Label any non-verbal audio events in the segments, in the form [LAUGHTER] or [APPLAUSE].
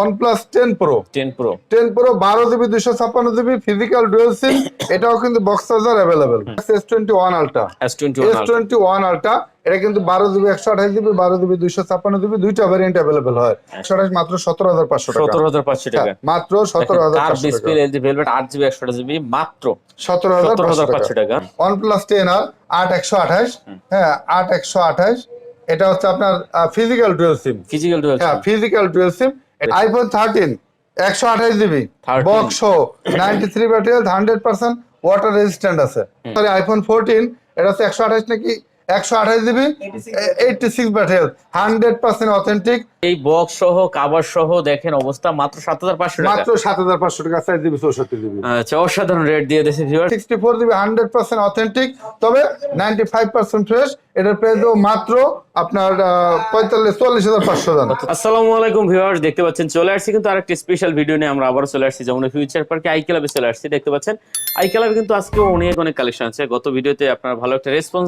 OnePlus 10 Pro ten pro 10 Pro বারো GB দুশো ছাপ্পান্ন জিবি ফিজিক্যাল ডুয়েল সিম এটাও কিন্তু box charger one ultra S twenty one ultra এটা কিন্তু বারো জিবি একশো আঠাশ জিবি বারো জিবি দুইশো ছাপ্পান্ন জিবি দুইটা ভ্যারিয়েন্ট অ্যাভেলেবেল হয়। একশো আঠাশ মাত্র সতেরো হাজার পাঁচশো টাকা। সতেরো হাজার পাঁচশো টাকা। হ্যাঁ, মাত্র সতেরো হাজার কার ডিসপ্লে এলজি ভেলভেট আট জিবি একশো জিবি মাত্র সতেরো হাজার পাঁচশো টাকা। ওয়ান প্লাস টেন আর আট একশো আঠাশ। হ্যাঁ আট একশো আঠাশ। এটা হচ্ছে আপনার physical dual SIM physical dual হ্যাঁ physical dual SIM iPhone thirteen একশো আঠাশ GB 13 box ninety three battery hundred percent water resistant আছে। সরি আইফোন ফোরটিন এটা হচ্ছে একশো আঠাশ নাকি একশো আঠাশ GB eighty six battery hundred percent authentic এই বক্স সহ কাভার সহ দেখেন অবস্থা মাত্র সাত হাজার পাঁচশো টাকা। মাত্র সাত হাজার পাঁচশো টাকা চার জিবি চৌষট্টি জিবি আচ্ছা অসাধারণ রেট দিয়ে দিয়েছে sixty four GB hundred percent authentic তবে নাইনটি ফাইভ পার্সেন্ট ফ্রেশ আজকে অনেক অনেক কালেকশন আছে। গত ভিডিওতে আপনারা ভালো একটা রেসপন্স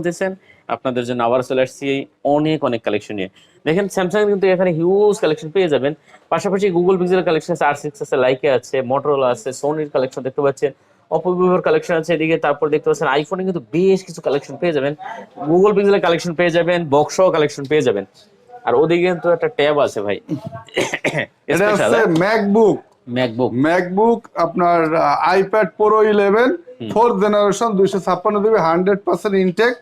আপনাদের জন্য আবার চলে আসছি অনেক অনেক কালেকশন নিয়ে। দেখেন স্যামসাং কিন্তু এখানে হিউজ কালেকশন পেয়ে যাবেন। পাশাপাশি গুগল পিক্সেল কালেকশন আছে আর সিক্স আছে লাইকে আছে মোটরোলা আছে সোনির কালেকশন দেখতে পাচ্ছেন। অপো ভিভোর কালেকশন আছে এদিকে। তারপর দেখতে পাচ্ছেন আইফোনে কিন্তু বেশ কিছু কালেকশন পেয়ে যাবেন। গুগল পিক্সেলের কালেকশন পেয়ে যাবেন বক্সও কালেকশন পেয়ে যাবেন। আর ওদিকে কিন্তু একটা ট্যাব আছে ভাই। [COUGHS] এটা হচ্ছে ম্যাকবুক ম্যাকবুক ম্যাকবুক আপনার iPad pro eleven fourth generation দুইশো ছাপ্পান্ন দিবে হান্ড্রেড পার্সেন্ট ইনটেক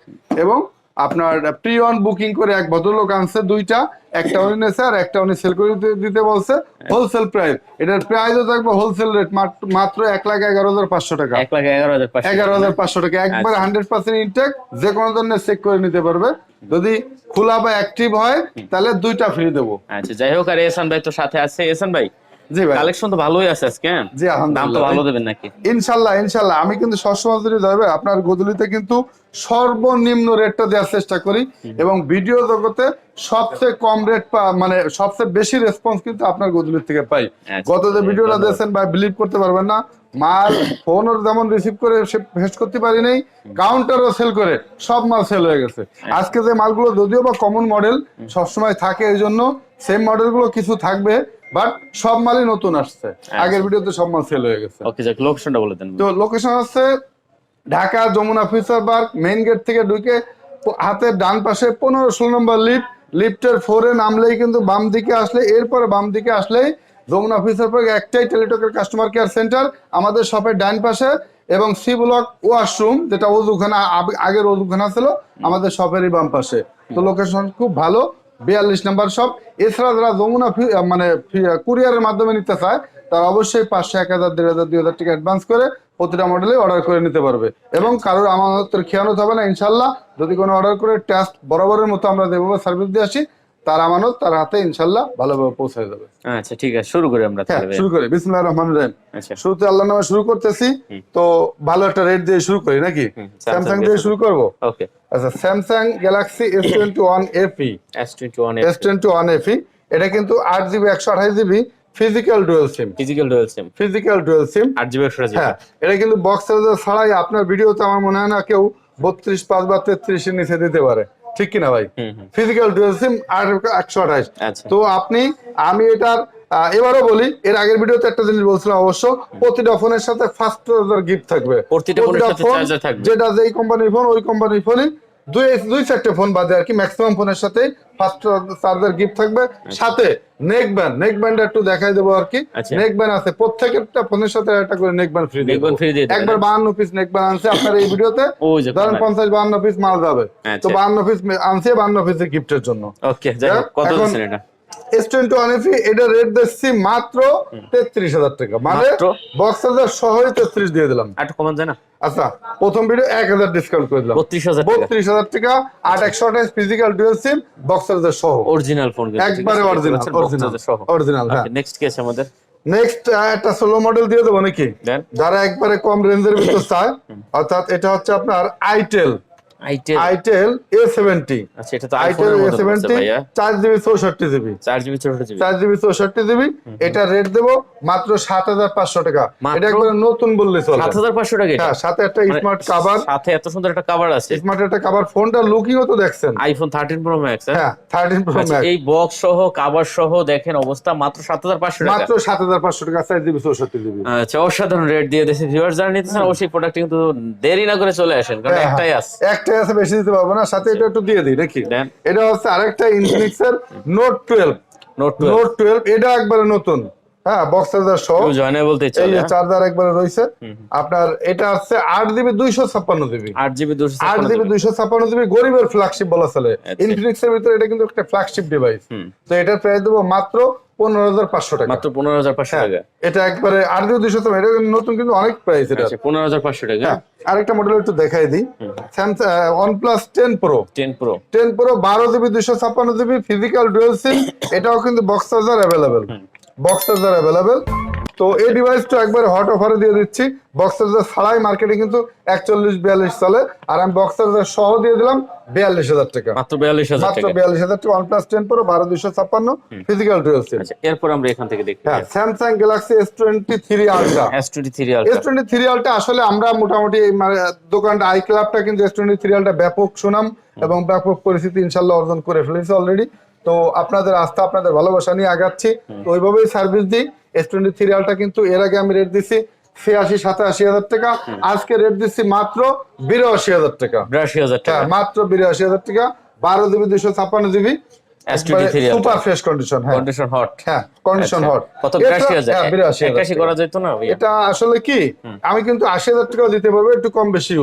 এবং আপনার প্রি অন বুকিং করে এক ভদ্রলোক আনছে দুইটা একটা উনি নিয়েছে আর একটা উনি সেল করে দিতে- বলছে হোলসেল প্রাইস এটার প্রাইসও থাকবে হোলসেল রেট মাত্র এক লাখ এগারো হাজার পাঁচশো টাকা। এগারো হাজার পাঁচশো টাকা। একবার। হান্ড্রেড পার্সেন্ট ইনটেক যে কোনো ধরনের চেক করে নিতে পারবে। যদি খোলা বা অ্যাক্টিভ হয় তাহলে দুইটা ফ্রি দেবো। আচ্ছা যাই হোক আর এসান ভাই তো সাথে আছে। এসান ভাই জি ভাই। কালেকশন তো ভালোই আছে আজকে হ্যাঁ? জি দাম তো ভালো দেবেন নাকি? ইনশাল্লাহ ইনশাল্লাহ। আমি কিন্তু সবসময় যদি যাবে আপনার গদুলিতে কিন্তু সর্বনিম্ন রেটটা দেওয়ার চেষ্টা করি এবং ভিডিও জগতে সবচেয়ে কম রেট মানে সবচেয়ে বেশি রেসপন্স কিন্তু আপনার গদুলির থেকে পাই। আচ্ছা, গত যে ভিডিওটা। দিয়েছেন ভাই বিলিভ করতে পারবেন না। মাল ফোনও যেমন রিসিভ করে সে ফেস করতে পারি নাই কাউন্টারও সেল করে সব মাল সেল হয়ে গেছে। আজকে যে মালগুলো যদিও বা কমন মডেল সবসময় থাকে এই জন্য সেম মডেলগুলো কিছু থাকবে। বাট সব মালই নতুন আসছে। আগের ভিডিওতে সব মাল সেল হয়ে গেছে। ওকে যাক লোকেশনটা বলে দেন। তো লোকেশন হচ্ছে Dhaka Jamuna future park main gate থেকে ঢুকে হাতের ডান পাশে পনেরো ষোলো নম্বর লিফট লিফটের ফোরে নামলেই কিন্তু বাম দিকে আসলে এরপরে বাম দিকে আসলেই যমুনা ফিউচার পার্ক একটাই টেলিটকের কাস্টমার কেয়ার সেন্টার আমাদের শপের ডান পাশে এবং সি ব্লক ওয়াশরুম যেটা অজুখানা আগের অজুখানা ছিল আমাদের শপেরই বাম পাশে। তো লোকেশন খুব ভালো। বিয়াল্লিশ নাম্বার সব এছাড়া যারা যমুনা মানে কুরিয়ারের মাধ্যমে নিতে চায়, তারা অবশ্যই পাঁচশো, এক হাজার, দেড় হাজার, দুই হাজার টাকা অ্যাডভান্স করে প্রতিটা মডেলে অর্ডার করে নিতে পারবে। এবং কারোর আমাদের খেয়ানত হবে না, ইনশাল্লাহ। যদি কোনো অর্ডার করে টেস্ট বরাবরের মতো আমরা যেভাবে সার্ভিস দিয়ে আসি তার আমানত তার হাতে ইনশাল্লাহ ভালোভাবে পৌঁছে যাবে। আচ্ছা ঠিক আছে শুরু করি আমরা হ্যাঁ তাহলে শুরু করি। বিসমুল্লাহ রহমান রহিম। আচ্ছা। শুরুতে আল্লাহ নামে শুরু করতেছি তো ভালো একটা রেট দিয়ে শুরু করি নাকি? স্যামসাং দিয়ে শুরু করব? ওকে। আচ্ছা Samsung Galaxy S twenty one FE S twenty one S twenty one FE এটা কিন্তু আট জিবি একশো আঠাশ GB physical dual SIM physical dual SIM physical dual SIM আট জিবি একশো জিবি হ্যাঁ এটা কিন্তু বক্স চার্জার ছাড়াই আপনার ভিডিওতে আমার মনে হয় না কেউ বত্রিশ পাঁচ বা তেত্রিশের নিচে দিতে পারে। ঠিক কিনা ভাই? ফিজিক্যাল ডুয়েল সিম আর একশো আঠাশ। আচ্ছা। তো আপনি আমি এটার এবারও বলি এর আগের ভিডিওতে একটা জিনিস বলছিলাম অবশ্য প্রতিটা ফোনের সাথে ফার্স্ট চার্জার গিফট থাকবে। প্রতিটা ফোন যেটা যেই কোম্পানির ফোন ওই কোম্পানির ফোনই দুই দুই চারটে ফোন বাদে আর কি ম্যাক্সিমাম ফোনের সাথে ফার্স্ট চার্জার গিফট থাকবে। সাথে নেক ব্যান্ড নেক ব্যান্ড একটু দেখাই দেবো আর কি। আচ্ছা। নেক ব্যান্ড আছে প্রত্যেকটা ফোনের সাথে একটা করে neck band free neck band free দিয়ে একবার বাহান্ন পিস নেক ব্যান্ড আনছে আপনার এই ভিডিওতে ধরেন পঞ্চাশ বাহান্ন পিস মাল যাবে। আচ্ছা। তো বাহান্ন পিস আনছে বাহান্ন পিসের গিফটের জন্য। ওকে যাই কত এটা? এস টোয়েন্টি ওয়ান এফি এটা রেট দিচ্ছি মাত্র তেত্রিশ হাজার টাকা। মানে? বক্স তেত্রিশ দিয়ে দিলাম। একটু কমান যায় না? আচ্ছা প্রথম ভিডিও এক হাজার ডিসকাউন্ট করে দিলাম। বত্রিশ হাজার বত্রিশ হাজার টাকা আট একশো আঠাশ physical dual SIM box charger সহ। অরিজিনাল ফোন একবারে অরিজিনাল অরিজিনাল অরিজিনাল হ্যাঁ। নেক্সট কি আমাদের। নেক্সট একটা সোলো মডেল দিয়ে দেবো নাকি? যারা একবারে কম রেঞ্জের ভিতর চায় অর্থাৎ এটা হচ্ছে আপনার itel itel itel A seventy আচ্ছা এটা তো আইটেল এ সেভেন্টি চার জিবি চৌষট্টি জিবি। চার জিবি চৌষট্টি জিবি। চার জিবি চৌষট্টি জিবি। এটা রেট দেবো মাত্র সাত হাজার পাঁচশো টাকা। এটা একবারে নতুন বললে চলে। সাত হাজার পাঁচশো টাকা হ্যাঁ সাথে একটা মানে স্মার্ট কাভার সাথে এত সুন্দর একটা কাভার আছে। স্মার্ট একটা কাভার ফোনটা লুকিংও তো দেখছেন? আইফোন থার্টিন প্রো ম্যাক্স হ্যাঁ? থার্টিন প্রো আচ্ছা, ম্যাক্স এই বক্স সহ কাভার সহ দেখেন অবস্থা মাত্র সাত হাজার পাঁচশো টাকা। মাত্র সাত হাজার পাঁচশো টাকা চার জিবি চৌষট্টি জিবি। আচ্ছা অসাধারণ রেট দিয়ে দিয়েছে ভিউয়ার যারা নিতেছেন অবশ্যই প্রোডাক্ট কিন্তু দেরি না করে চলে আসেন কারণ হ্যাঁ, একটাই আছে। একটাই আছে বেশি দিতে পারব না সাথে এটা একটু দিয়ে দিই নাকি এটা হচ্ছে আরেকটা ইনফিনিক্সের note twelve note note twelve এটা একবারে নতুন। হ্যাঁ বক্স চার্জার সহ। কেউ জয়নে বলতে চাই যে চার্জার একবারে রয়েছে। আপনার এটা হচ্ছে আট জিবি দুইশো ছাপ্পান্ন জিবি আট জিবি দুশো আট জিবি দুইশো ছাপ্পান্ন জিবি গরিবের ফ্ল্যাগশিপ বলা চলে। আচ্ছা। ইনফিনিক্স এর ভিতরে এটা কিন্তু একটা ফ্ল্যাগশিপ ডিভাইস তো এটার প্রাইস দেবো মাত্র পনেরো হাজার পাঁচশো টাকা। মাত্র পনেরো হাজার পাঁচশো টাকা। এটা একবারে আট জিবি দুইশো ছাপ্পান্ন এটা নতুন কিন্তু অনেক প্রাইস এটা। আচ্ছা পনেরো হাজার পাঁচশো টাকা। হ্যাঁ আরেকটা মডেল একটু দেখাই দিই। Samsung one plus ten pro ten pro ten pro বারো জিবি দুইশো ছাপ্পান্ন জিবি ফিজিক্যাল ডুয়েল সিম এটাও কিন্তু box charger available box charger available তো এই ডিভাইসটা একবারে হট অফারে দিয়ে দিচ্ছি। বক্স চার্জার ছাড়াই মার্কেটে কিন্তু একচল্লিশ বিয়াল্লিশ চলে। আর আমি বক্স চার্জার সহ দিয়ে দিলাম বিয়াল্লিশ হাজার টাকা। মাত্র বিয়াল্লিশ হাজার মাত্র বিয়াল্লিশ হাজার টাকা ওয়ান প্লাস টেন প্রো বারো দুইশো ছাপ্পান্ন ফিজিক্যাল সিম আচ্ছা এরপর আমরা এখান থেকে দেখি। হ্যাঁ Samsung Galaxy S twenty three ultra S twenty three S twenty three আসলে আমরা মোটামুটি মানে দোকানটা আই ক্লাবটা কিন্তু এস টোয়েন্টি থ্রি আলটা ব্যাপক সুনাম এবং ব্যাপক পরিস্থিতি ইনশাল্লাহ অর্জন করে ফেলেছে অলরেডি তো আপনাদের আস্থা আপনাদের ভালোবাসা নিয়ে আগাচ্ছি। তো ওইভাবেই সার্ভিস দিই। এস টোয়েন্টি থ্রি আলটা কিন্তু এর আগে আমি রেট দিছি ছিয়াশি সাতাশি হাজার টাকা। আজকে রেট দিচ্ছি মাত্র বিরাশি হাজার টাকা। বিরাশি হাজার হ্যাঁ টাকা মাত্র বিরাশি হাজার টাকা। বারো জিবি দুশো ছাপ্পান্ন জিবি। সুপার ফ্রেশ কন্ডিশন হ্যাঁ। কন্ডিশন হট হ্যাঁ কন্ডিশন হট কত বিরাশি হাজার? বিরাশি একাশি করা যেত না এটা আসলে কি? আমি কিন্তু আশি হাজার টাকাও দিতে পারব একটু কম বেশি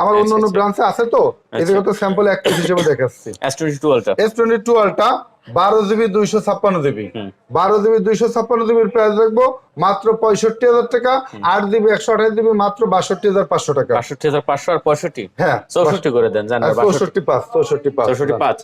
আমার অন্য অন্য আচ্ছা। ব্রাঞ্চে আছে তো? এদিকে তো স্যাম্পল এক পিস হিসেবে দেখাচ্ছি। S twenty two S twenty two ultra বারো জিবি দুইশো ছাপ্পান্ন জিবি। বারো জিবি দুইশো ছাপ্পান্ন জিবির প্রাইস রাখব মাত্র পঁয়ষট্টি হাজার টাকা আট জিবি একশো আঠাশ জিবি মাত্র বাষট্টি হাজার পাঁচশো টাকা। বাষট্টি হাজার পাঁচশো আর পঁয়ষট্টি? হ্যাঁ চৌষট্টি করে দেন জানেন চৌষট্টি পাঁচ চৌষট্টি পাঁচ। চৌষট্টি পাঁচ?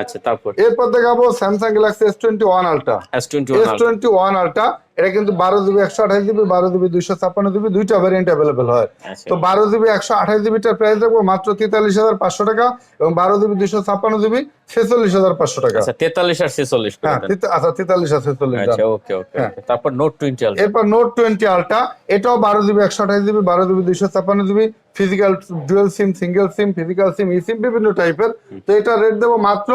আচ্ছা তারপর? এরপর দেখাবো Samsung Galaxy S twenty one ultra S twenty S twenty one ultra এটা কিন্তু বারো জিবি একশো আঠাশ জিবি বারো জিবি দুইশো ছাপ্পান্ন জিবি দুইটা ভ্যারিয়েন্ট অ্যাভেলেবেল হয়। আচ্ছা। তো বারো জিবি একশো আঠাশ জিবিটার প্রাইস রাখব মাত্র তেতাল্লিশ হাজার পাঁচশো টাকা এবং বারো জিবি দুইশো ছাপ্পান্ন জিবি ছেচল্লিশ হাজার পাঁচশো টাকা। আচ্ছা তেতাল্লিশ আর ছেচল্লিশ হ্যাঁ আচ্ছা তেতাল্লিশ আর ছেচল্লিশ আচ্ছা ওকে ওকে হ্যাঁ। তারপর নোট টোয়েন্টি আলট্রা এরপর নোট টোয়েন্টি আলটা এটাও বারো জিবি একশো আঠাশ জিবি বারো জিবি দুইশো ছাপ্পান্ন GB physical dual SIM single SIM physical SIM e SIM বিভিন্ন টাইপের তো এটা রেট দেবো মাত্র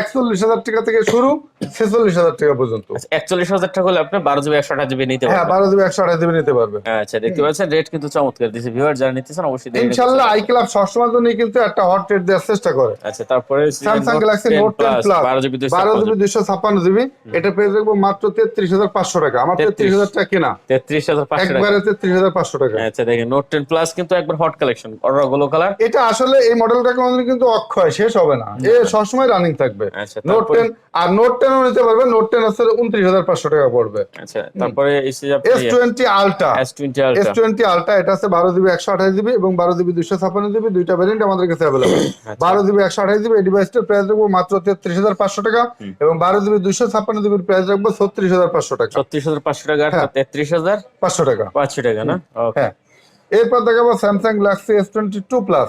একচল্লিশ হাজার টাকা থেকে শুরু ছেচল্লিশ হাজার টাকা পর্যন্ত। আচ্ছা একচল্লিশ হাজার টাকা হলে আপনি বারো জিবি একশো আঠাশ জিবি নিতে হ্যাঁ পারবেন। বারো জিবি একশো আঠাশ জিবি নিতে পারবে আচ্ছা দেখতে পাচ্ছেন রেট কিন্তু চমৎকার। দিচ্ছে ভিউয়ার যারা নিতেছেন অবশ্যই ইনশাল্লাহ আই ক্লাব সবসময় জন্য কিন্তু একটা হট রেট দেওয়ার চেষ্টা করে। আচ্ছা তারপরে Samsung Galaxy note ten plus বারো জিবি বারো জিবি দুইশো ছাপ্পান্ন জিবি। এটা পেয়ে যাব মাত্র তেত্রিশ হাজার পাঁচশো টাকা। আমার তেত্রিশ হাজার টাকা কিনা। তেত্রিশ হাজার পাঁচশো টাকা। একবারে তেত্রিশ হাজার পাঁচশো টাকা। আচ্ছা দেখেন নোট টেন প্লাস কিন্তু একবার হট কালেকশন অর্ডারগুলো কালার এটা আসলে এই মডেলটা কোনোদিন কিন্তু অক্ষয় শেষ হবে না। এ সবসময় রানিং থাকবে। আচ্ছা নোট তারপরে? টেন আর নোট টেনও নিতে পারবে নোট টেন আছে উনত্রিশ হাজার পাঁচশো টাকা পড়বে। আচ্ছা তারপরে এসে S twenty ultra S twenty S ultra twenty ultra এটা আছে বারো জিবি একশো আঠাশ জিবি এবং বারো জিবি দুইশো ছাপ্পান্ন জিবি দুইটা ভ্যারিয়েন্ট আমাদের কাছে অ্যাভেলেবল আচ্ছা। বারো জিবি একশো আঠাশ জিবি এই ডিভাইসটার প্রাইস রাখব মাত্র তেত্রিশ হাজার পাঁচশো টাকা এবং বারো জিবি দুইশো ছাপ্পান্ন জিবির প্রাইস রাখব ছত্রিশ হাজার পাঁচশো টাকা। ছত্রিশ হাজার পাঁচশো টাকা আর হ্যাঁ। তেত্রিশ হাজার পাঁচশো টাকা। পাঁচশো টাকা না? ওকে হ্যাঁ। এরপর দেখাবো Samsung Galaxy S twenty two plus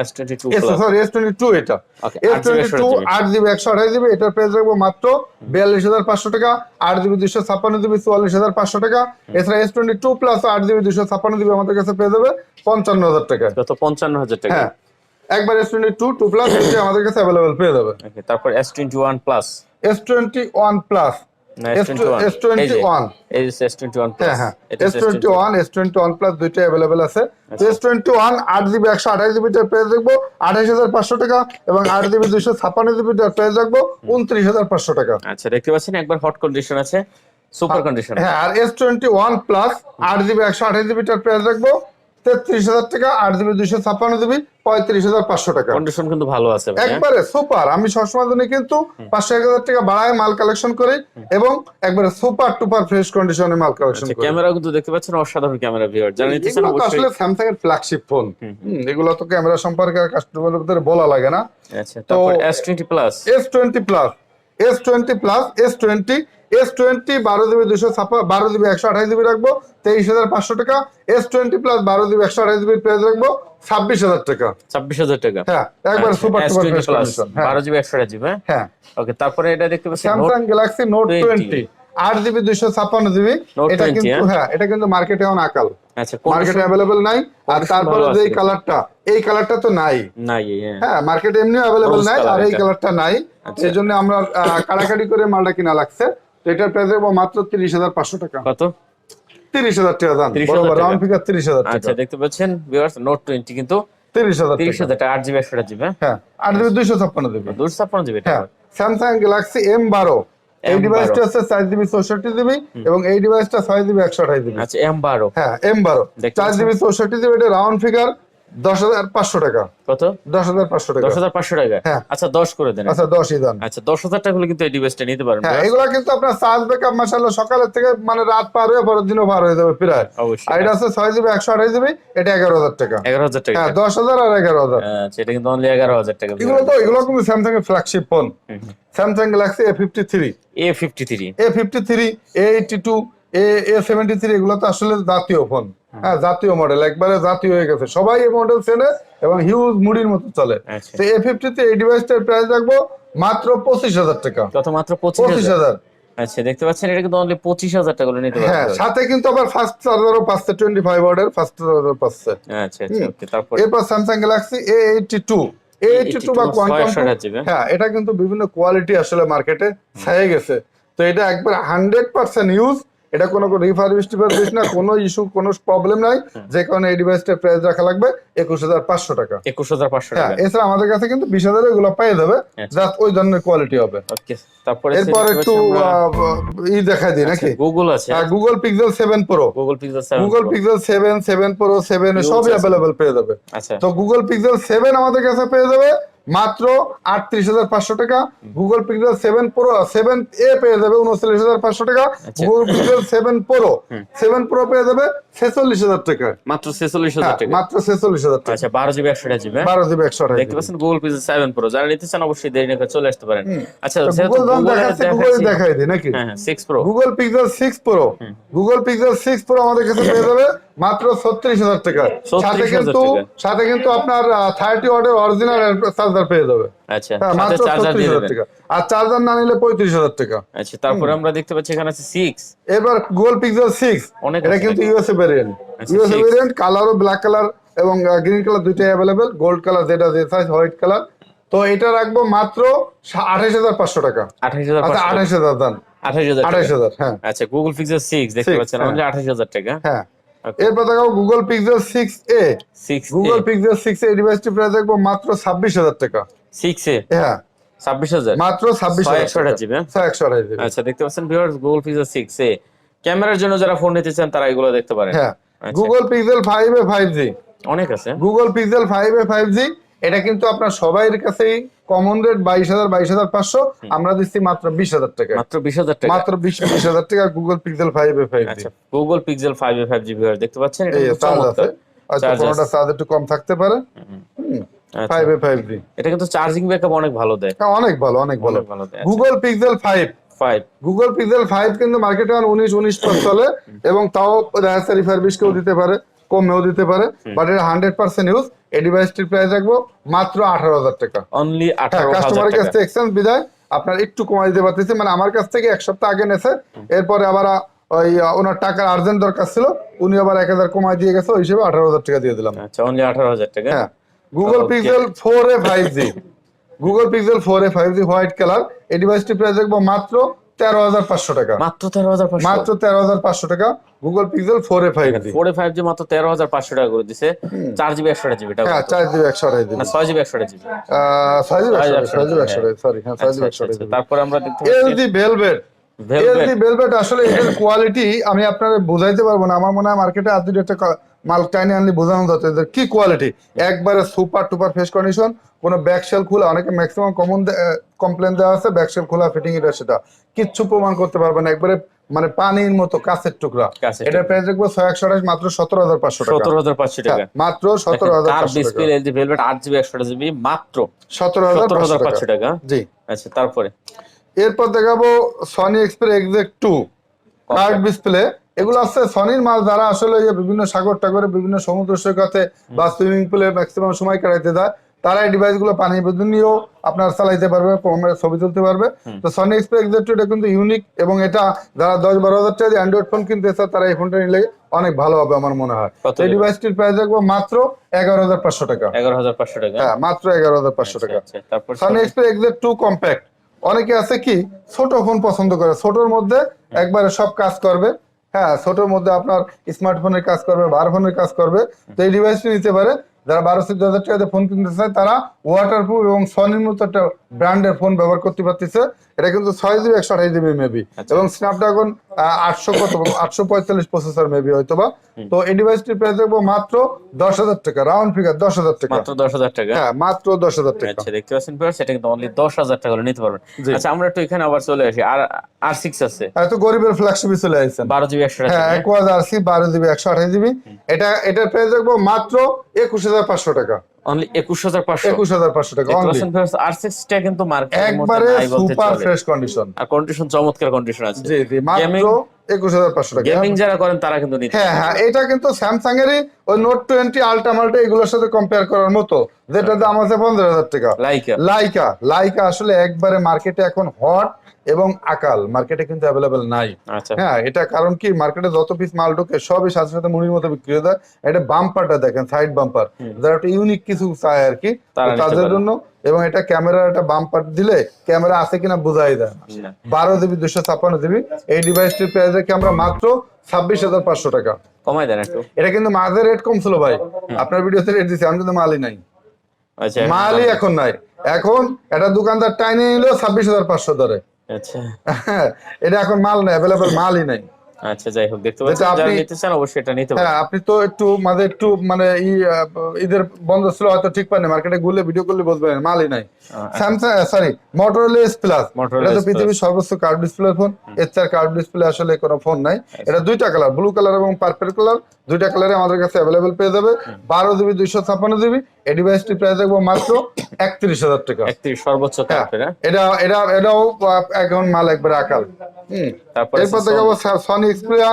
S twenty two sorry S twenty two এটা। Okay, এস আট GB টোয়েন্টি টু আট জিবি একশো আঠাশ জিবি এটার প্রাইস রাখব মাত্র বিয়াল্লিশ হাজার পাঁচশো টাকা। আট জিবি দুইশো ছাপ্পান্ন জিবি চুয়াল্লিশ হাজার পাঁচশো টাকা। এছাড়া এস টোয়েন্টি টু প্লাস আট জিবি দুইশো ছাপ্পান্ন জিবি আমাদের কাছে পেয়ে যাবে পঞ্চান্ন হাজার টাকা। কত পঞ্চান্ন হাজার টাকা। হ্যাঁ একবার S twenty two two plus আমাদের কাছে অ্যাভেলেবেল পেয়ে যাবে। তারপর S twenty one plus S twenty one plus না এস টোয়েন্টি ওয়ান এই যে এস টোয়েন্টি হ্যাঁ হ্যাঁ। S twenty one S twenty one plus দুইটা অ্যাভেলেবেল আছে। এস টোয়েন্টি ওয়ান আট জিবি একশো আঠাশ জিবিটার প্রাইস রাখব আঠাশ হাজার পাঁচশো টাকা এবং আট জিবি দুইশো ছাপ্পান্ন জিবিটার প্রাইস রাখব উনত্রিশ হাজার পাঁচশো টাকা। আচ্ছা দেখতে পাচ্ছেন একবার হট কন্ডিশন আছে সুপার কন্ডিশন হ্যাঁ আর এস টোয়েন্টি ওয়ান প্লাস আট জিবি একশো আঠাশ জিবিটার প্রাইস রাখব তেত্রিশ হাজার টাকা আট জিবি দুইশো ছাপ্পান্ন জিবি পঁয়ত্রিশ হাজার পাঁচশো টাকা। কন্ডিশন কিন্তু ভালো আছে? একবারে সুপার আমি সবসময় জন্য কিন্তু পাঁচশো এক হাজার টাকা বাড়ায় মাল কালেকশন করি এবং একবারে সুপার টুপার ফ্রেশ কন্ডিশনে মাল কালেকশন আচ্ছা করি। ক্যামেরা কিন্তু দেখতে পাচ্ছেন অসাধারণ ক্যামেরা ভিউয়ার যারা এগুলো তো আসলে স্যামসাং এর ফ্ল্যাগশিপ ফোন এগুলো তো ক্যামেরা সম্পর্কে কাস্টমারের ভিতরে বলা লাগে না। আচ্ছা তারপর S twenty plus S twenty plus S twenty plus S twenty S twenty বারো জিবি দুশো ছাপ্পা বারো জিবি একশো আঠাশ জিবি রাখব তেইশ হাজার পাঁচশো টাকা। এস টোয়েন্টি প্লাস বারো জিবি একশো আঠাশ জিবি প্রাইস রাখব ছাব্বিশ হাজার টাকা। ছাব্বিশ হাজার টাকা। হ্যাঁ একবার super S20 super fresh plus, condition হ্যাঁ। বারো জিবি একশো আঠাশ জিবি হ্যাঁ? হ্যাঁ। ওকে তারপরে এটা দেখতে পাচ্ছি স্যামসাং গ্যালাক্সি নোট টোয়েন্টি আট জিবি দুইশো ছাপ্পান্ন জিবি। এটা কিন্তু হ্যাঁ? এটা কিন্তু মার্কেটে এখন আকাল। আচ্ছা মার্কেটে অ্যাভেলেবেল নাই। আর তারপরে যে। কালারটা এই কালারটা তো নাই। নাই হ্যাঁ। হ্যাঁ মার্কেটে এমনিও অ্যাভেলেবেল নাই আর এই কালারটা নাই। আচ্ছা। সেই জন্য আমরা কাড়াকাড়ি করে মালটা কিনা লাগছে। এটার প্রাইস দেবো মাত্র তিরিশ হাজার পাঁচশো টাকা। কত? তিরিশ হাজার টাকা দাম। 30,000 বরাবর টাকা। রাউন্ড ফিগার তিরিশ হাজার আচ্ছা দেখতে পাচ্ছেন ভিউয়ার্স নোট টোয়েন্টি কিন্তু তিরিশ হাজার তিরিশ হাজার টাকা আট জিবি একশো জিবি হ্যাঁ? আট জিবি দুইশো ছাপ্পান্ন জিবি। দুশো ছাপ্পান্ন জিবি হ্যাঁ স্যামসাং গ্যালাক্সি এম বারো এই M12 ডিভাইসটা হচ্ছে চার জিবি চৌষট্টি জিবি এবং এই ডিভাইসটা ছয় জিবি একশো আঠাশ জিবি। আচ্ছা এম বারো হ্যাঁ এম বারো চার জিবি চৌষট্টি জিবি এটা রাউন্ড ফিগার দশ হাজার পাঁচশো টাকা। কত? দশ হাজার পাঁচশো টাকা। দশ হাজার পাঁচশো টাকা? হ্যাঁ। আচ্ছা দশ করে দেন। আচ্ছা দশই দাম আচ্ছা দশ হাজার টাকা হলে কিন্তু এই ডিভাইসটা নিতে পারেন। হ্যাঁ এগুলো কিন্তু আপনার চার্জ ব্যাকআপ মাসাল্লাহ সকালের থেকে মানে রাত পার হয়ে পরের দিনও পার হয়ে যাবে প্রায়। অবশ্যই। আর এটা আছে ছয় জিবি একশো আঠাশ জিবি এটা এগারো হাজার টাকা। এগারো হাজার টাকা। হ্যাঁ দশ হাজার আর এগারো হাজার। আচ্ছা এটা কিন্তু অনলি এগারো হাজার টাকা। এগুলো তো এগুলো কিন্তু স্যামসাং এর flagship phone Samsung Galaxy A fifty three A fifty three A fifty three A eighty two A A seventy three এগুলো তো আসলে জাতীয় ফোন হ্যাঁ জাতীয় মডেল একবারে জাতীয় হয়ে গেছে। সবাই এই মডেল চেনে এবং হিউজ মুড়ির মতো চলে। আচ্ছা। তো এ ফিফটিতে এই ডিভাইসটার প্রাইস রাখব মাত্র পঁচিশ হাজার টাকা। কত মাত্র পঁচিশ হাজার? আচ্ছা দেখতে পাচ্ছেন এটা কিন্তু অনলি পঁচিশ হাজার টাকা নিতে হ্যাঁ সাথে কিন্তু আবার ফাস্ট চার্জারও পাচ্ছে টোয়েন্টি ফাইভ ওয়ার্ডের ফাস্ট চার্জার পাচ্ছে। আচ্ছা আচ্ছা তারপর? এরপর Samsung Galaxy A eighty two A eighty two বা কোয়ান্টাম হ্যাঁ এটা কিন্তু বিভিন্ন কোয়ালিটি আসলে মার্কেটে ছায়ে গেছে। তো এটা একবার হান্ড্রেড পার্সেন্ট ইউজ এটা কোনো রিফারবিশ টিফারবিশ না কোনো ইস্যু কোনো প্রবলেম নাই যে কারণে এই ডিভাইসটার প্রাইস রাখা লাগবে একুশ হাজার পাঁচশো টাকা। একুশ হাজার পাঁচশো হ্যাঁ টাকা। এছাড়া আমাদের কাছে কিন্তু বিশ হাজার এগুলো পেয়ে যাবে আচ্ছা। জাস্ট ওই ধরনের কোয়ালিটি হবে। ওকে তারপরে এরপর একটু ই দেখাই দিই নাকি? গুগল আছে। Google Pixel seven pro Google Pixel seven Google Pixel seven seven pro seven সবই। অ্যাভেলেবেল পেয়ে যাবে আচ্ছা। তো গুগল পিক্সেল সেভেন আমাদের কাছে পেয়ে যাবে মাত্র আটত্রিশ হাজার পাঁচশো টাকা। Google Pixel seven pro seven A পেয়ে যাবে উনচল্লিশ হাজার পাঁচশো টাকা। Google Pixel seven pro seven pro পেয়ে যাবে ছেচল্লিশ হাজার টাকা। মাত্র ছেচল্লিশ হ্যাঁ, হাজার টাকা। মাত্র ছেচল্লিশ হাজার টাকা। আচ্ছা বারো জিবি একশো জিবি বারো জিবি একশো আঠাশ দেখতে পাচ্ছেন গুগল পিক্সেল সেভেন প্রো যারা নিতে চান অবশ্যই দেরি না করে চলে আসতে পারেন। আচ্ছা গুগল দেখাই দিই নাকি? হ্যাঁ হ্যাঁ six pro Google Pixel six pro Google Pixel six pro আমাদের কাছে পেয়ে যাবে। [LAUGHS] মাত্র ছত্রিশ হাজার টাকা। সাথে কিন্তু সাথে কিন্তু আপনার থার্টি ওয়াটের অরিজিনাল চার্জার পেয়ে যাবে। আচ্ছা হ্যাঁ মাত্র ছত্রিশ হাজার টাকা। আর চার্জার না নিলে পঁয়ত্রিশ হাজার টাকা। আচ্ছা তারপরে আমরা দেখতে পাচ্ছি এখানে আছে সিক্স এবার গুগল পিক্সেল সিক্স অনেক এটা কিন্তু ইউএসএ ভেরিয়েন্ট ইউএসএ। ভেরিয়েন্ট কালারও ব্ল্যাক কালার এবং গ্রিন কালার দুইটাই অ্যাভেলেবেল গোল্ড কালার যেটা যে সাইজ হোয়াইট কালার তো এটা রাখব মাত্র আঠাইশ হাজার পাঁচশো টাকা। আঠাশ হাজার আচ্ছা আঠাইশ হাজার দান আঠাশ হাজার আঠাইশ হাজার হ্যাঁ। আচ্ছা গুগল পিক্সেল সিক্স দেখতে পাচ্ছেন। হ্যাঁ। আঠাশ হাজার টাকা। হ্যাঁ. এরপর দেখাবো Google Pixel six A Google Pixel six A ডিভাইসটি প্রায় দেখব মাত্র ছাব্বিশ হাজার টাকা। সিক্স এ হ্যাঁ। ছাব্বিশ হাজার? মাত্র ছাব্বিশ একশো আঠাশ জিবি, হ্যাঁ? একশো আঠাশ জিবি। আচ্ছা দেখতে পাচ্ছেন viewers Google Pixel six A ক্যামেরার জন্য যারা ফোন নিতে চান তারা এগুলো দেখতে পারেন। হ্যাঁ। Google Pixel five A five G অনেক আছে। Google Pixel five A five G এটা কিন্তু আপনার সবাইয়ের কাছেই কমন রেট বাইশ হাজার বাইশ হাজার পাঁচশো। আমরা দিচ্ছি মাত্র বিশ হাজার টাকা। মাত্র বিশ হাজার টাকা। মাত্র বিশ বিশ হাজার টাকা Google Pixel five A five আচ্ছা Google Pixel five A five GB দেখতে পাচ্ছেন? চার্জ আছে। কোনোটা চার্জ একটু কম থাকতে পারে। আচ্ছা। ফাইভ এ ফাইভ জি এটা কিন্তু চার্জিং ব্যাকআপ অনেক ভালো দেয়। অনেক ভালো অনেক ভালো। অনেক ভালো Google Pixel five five Google Pixel five কিন্তু মার্কেটে উনিশ উনিশ চলে এবং তাও রেহাসা রিফারবিশ কেউ দিতে পারে। কমেও দিতে পারে বাট এটা হান্ড্রেড পার্সেন্ট ইউজ এই ডিভাইসটির প্রাইস রাখব মাত্র আঠারো হাজার টাকা। অনলি হ্যাঁ আঠারো কাস্টমারের কাছ থেকে এক্সচেঞ্জ বিদায়। আপনার একটু কমাই দিতে পারতেছি মানে আমার কাছ থেকে এক সপ্তাহ আগে নেছে। এরপরে আবার ওই ওনার টাকার আর্জেন্ট দরকার ছিল উনি আবার এক হাজার কমাই দিয়ে গেছে ওই হিসেবে আঠারো হাজার টাকা দিয়ে দিলাম। আচ্ছা অনলি আঠারো হাজার টাকা? হ্যাঁ Google. Pixel four A five G Google Pixel four A five G white colour এই ডিভাইসটি প্রাইস দেখব মাত্র তেরো হাজার পাঁচশো টাকা। মাত্র তেরো হাজার মাত্র তেরো হাজার পাঁচশো টাকা। Google Pixel four A five G four A five G মাত্র তেরো হাজার পাঁচশো টাকা করে দিছে। চার জিবি একশো জিবি হ্যাঁ চার জিবি একশো আঠাশ জিবি। ছয় জিবি একশো জিবি। ছয় জিবি একশো জিবি একশো। সরি হ্যাঁ ছয় জিবি একশো তারপরে আমরা এলজি ভেলভেট এলজি ভেলভেট আসলে এটার কোয়ালিটি আমি আপনার বুঝাইতে পারব না। আমার মনে হয় মার্কেটে আর দুটো একটা মাল টাইনে আনলে বোঝানো যাচ্ছে কি কোয়ালিটি একবারে সুপার টুপার ফেস কন্ডিশন কোনো ব্যাকশেল খোলা অনেকে ম্যাক্সিমাম কমন কমপ্লেন দেওয়া আছে ব্যাকশেল খোলা ফিটিং এটা সেটা। কিচ্ছু প্রমাণ করতে পারবে না। একবারে মানে পানির মতো কাছের টুকরা। এটার প্রাইস দেখব ছয় একশো আঠাশ মাত্র সতেরো হাজার পাঁচশো টাকা। সতেরো হাজার পাঁচশো টাকা। হ্যাঁ, মাত্র সতেরো হাজার ডিসপ্লে এলজি ভেলভেট আট জিবি একশো জিবি মাত্র সতেরো হাজার পাঁচশো টাকা। টাকা। জি। আচ্ছা তারপরে? এরপর দেখাবো Sony Xperia XZ two card display এগুলো আছে সনির মাল যারা আসলে বিভিন্ন সাগর টাগরে বিভিন্ন সমুদ্র সৈকতে বা সুইমিং পুলে ম্যাক্সিমাম সময় কাটাইতে যায়। তারা এই ডিভাইসগুলো পানি নিয়েও আপনার চালাইতে পারবে ক্যামেরা ছবি তুলতে পারবে। তো সনি এক্সপ্রে এক্সেক্ট এটা কিন্তু ইউনিক এবং এটা যারা দশ বারো হাজার টাকা অ্যান্ড্রয়েড ফোন কিনতে চায় তারা এই ফোনটা নিলে অনেক ভালো হবে আমার মনে হয়। এই ডিভাইসটির প্রাইস দেখব মাত্র এগারো হাজার পাঁচশো টাকা। এগারো হাজার পাঁচশো টাকা? হ্যাঁ মাত্র এগারো হাজার পাঁচশো আচ্ছা, টাকা। Sony Xperia XZ two compact অনেকে আছে কি ছোট ফোন পছন্দ করে ছোটর মধ্যে একবারে সব কাজ করবে। হ্যাঁ ছোটর মধ্যে আপনার স্মার্টফোনের কাজ করবে বার ফোনের কাজ করবে। তো এই ডিভাইসটি নিতে পারে যারা বারোশো দু হাজার টাকাতে ফোন কিনতে চায় তারা ওয়াটারপ্রুফ এবং স্বনির্মিত একটা ব্র্যান্ডের ফোন ব্যবহার করতে পারতেছে এটা কিন্তু ছয় জিবি একশো আঠাশ জিবি মেবি আচ্ছা। এবং স্ন্যাপড্রাগন আটশো কত আটশো পঁয়তাল্লিশ প্রসেসর মেবি হয়তো বা তো এই ডিভাইসটির প্রাইস দেখব মাত্র দশ হাজার টাকা রাউন্ড ফিগার দশ হাজার টাকা। মাত্র দশ হাজার টাকা? হ্যাঁ মাত্র দশ হাজার টাকা। আচ্ছা দেখতে পাচ্ছেন এটা কিন্তু অনলি দশ হাজার টাকা নিতে পারবেন। আচ্ছা আমরা একটু এখানে আবার চলে আসি। আর আর সিক্স আছে। এত গরিবের ফ্ল্যাগশিপে চলে আসছেন বারো জিবি একশো হ্যাঁ একোয়াজ আরসি বারো জিবি একশো আঠাশ জিবি। এটা এটার প্রাইস দেখব মাত্র একুশ হাজার পাঁচশো টাকা। অনলি একুশ হাজার পাঁচশো। একুশ হাজার পাঁচশো টাকা ভিউয়ার্স আর সিক্সটা কিন্তু মার্কেট একবারে সুপার ফ্রেশ কন্ডিশন আর কন্ডিশন চমৎকার কন্ডিশন আছে। জি জি মাত্র একুশ হাজার পাঁচশো টাকা। গেমিং যারা করেন তারা কিন্তু নিতে হ্যাঁ হ্যাঁ এটা কিন্তু স্যামসাং এরই ওই নোট টোয়েন্টি আলট্রা মাল্টা এগুলোর সাথে কম্পেয়ার করার মতো যেটা দাম আছে পনেরো হাজার টাকা। লাইকা লাইকা লাইকা আসলে একবারে মার্কেটে এখন হট এবং আকাল। মার্কেটে কিন্তু অ্যাভেলেবেল নাই। আচ্ছা। হ্যাঁ এটা কারণ কি? মার্কেটে যত পিস মাল ঢোকে সবই সাথে সাথে মুড়ির মতো বিক্রি হয়ে যায়। এটা বাম্পারটা দেখেন সাইড বাম্পার যারা একটা ইউনিক কিছু চায় আর কি তাদের জন্য এবং এটা ক্যামেরার একটা বাম্পার দিলে ক্যামেরা আছে কিনা বোঝাই দেয় না। বারো জিবি দুশো ছাপ্পান্ন জিবি এই ডিভাইসটির প্রাইস রেখে আমরা মাত্র ছাব্বিশ হাজার পাঁচশো টাকা। কমাই দেন একটু। এটা কিন্তু মাঝে রেট কম ছিল ভাই। আপনার ভিডিওতে রেট দিচ্ছি আমি কিন্তু মালই নাই। আচ্ছা। মালই এখন নাই। এখন এটা দোকানদার টাইনে নিল ছাব্বিশ হাজার পাঁচশো ধরে। আচ্ছা। এটা এখন মাল নাই অ্যাভেলেবল মালই নাই। আচ্ছা যাই হোক দেখতে পাচ্ছেন যারা আপনি- নিতে চান অবশ্যই এটা নিতে পারেন। হ্যাঁ আপনি তো একটু মাঝে একটু মানে ঈদের বন্ধ ছিল হয়তো ঠিক পারেন মার্কেটে ঘুরলে ভিডিও করলে বুঝবেন মালই নাই। Samsung sorry Motorola S plus এটা তো পৃথিবীর সর্বোচ্চ কার্ড ডিসপ্লে ফোন এর চার কার্ড ডিসপ্লে আসলে কোনো ফোন নাই। এটা দুইটা কালার ব্লু কালার এবং পার্পল কালার দুইটা কালারে আমাদের কাছে অ্যাভেলেবেল পেয়ে যাবে। বারো জিবি দুইশো ছাপ্পান্ন জিবি এই ডিভাইসটি প্রাইস দেখব মাত্র একত্রিশ হাজার টাকা। সর্বোচ্চ হ্যাঁ, এটা এটা এটাও এখন মাল একবারে আকাল। তারপরে এরপর দেখাবো Sony Xperia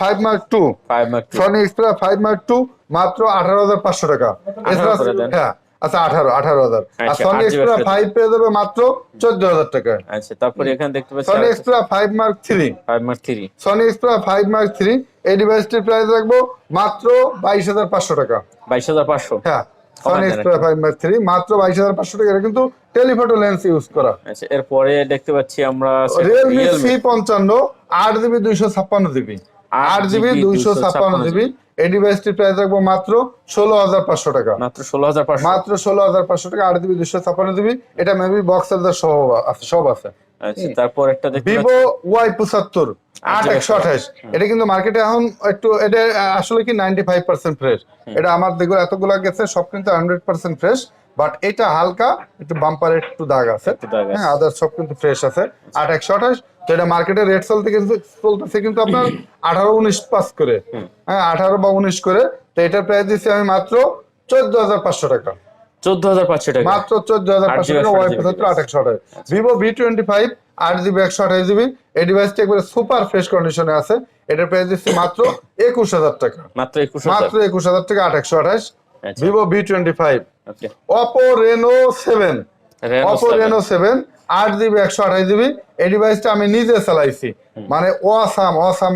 five mark two five mark Sony Xperia five mark two মাত্র আঠারো হাজার পাঁচশো টাকা। এছাড়া হ্যাঁ আচ্ছা আঠারো আঠারো হাজার। আর সনি একশো ফাইভ পেয়ে যাবে মাত্র চোদ্দ হাজার টাকা। আচ্ছা তারপরে এখানে দেখতে সনি পাচ্ছেন five mark three five mark three Sony Xperia five mark three এই ডিভাইসটির প্রাইস রাখব মাত্র বাইশ হাজার পাঁচশো টাকা। বাইশ হাজার পাঁচশো। হ্যাঁ Sony square five mark three মাত্র বাইশ হাজার পাঁচশো টাকা। কিন্তু টেলিফটো লেন্স ইউজ করা। আচ্ছা এরপরে দেখতে পাচ্ছি আমরা রিয়েলমি সি পঞ্চান্ন আট জিবি দুইশো ছাপ্পান্ন জিবি আট জিবি দুইশো ছাপ্পান্ন জিবি এই ডিভাইসটির প্রাইস রাখব মাত্র ষোলো হাজার পাঁচশো টাকা। মাত্র ষোলো হাজার পাঁচশো। মাত্র ষোলো হাজার পাঁচশো টাকা আট জিবি দুইশো ছাপ্পান্ন জিবি এটা মেবি বক্স চার্জার সহ সব আছে আচ্ছা তারপর একটা ভিভো ওয়াই পঁচাত্তর আট একশো আঠাশ। এটা কিন্তু মার্কেটে এখন একটু এটা আসলে কি নাইনটি ফাইভ পার্সেন্ট ফ্রেশ এটা আমার দেখো এতগুলা গেছে সব কিন্তু হান্ড্রেড পার্সেন্ট ফ্রেশ বাট এটা হালকা একটু বাম্পারে একটু দাগ আছে। একটু দাগ আছে। হ্যাঁ আদার সব কিন্তু ফ্রেশ আছে। আট একশো আঠাশ তো এটা মার্কেটে রেট চলতে কিন্তু চলতেছে কিন্তু আপনার আঠারো উনিশ পাস করে। হ্যাঁ আঠারো বা উনিশ করে। তো এটার প্রাইস দিচ্ছি আমি মাত্র চোদ্দ হাজার পাঁচশো টাকা। চোদ্দ হাজার পাঁচশো টাকা। মাত্র চোদ্দ হাজার পাঁচশো টাকা ওয়াই 128 পঁচাত্তর একশো আঠাশ। ভিভো ভি টোয়েন্টি ফাইভ আট জিবি একশো আঠাশ জিবি এই ডিভাইসটি একবারে সুপার ফ্রেশ কন্ডিশনে আছে। এটার প্রাইস দিচ্ছি মাত্র একুশ হাজার টাকা। মাত্র একুশ হাজার। মাত্র একুশ হাজার টাকা আট একশো আঠাশ। আচ্ছা। Vivo V twenty five Oppo Reno seven Oppo Reno seven আট জিবি একশো আঠাশ জিবি এই ডিভাইসটা আমি নিজে চালাইছি। মানে ওয়াসাম ওয়াসাম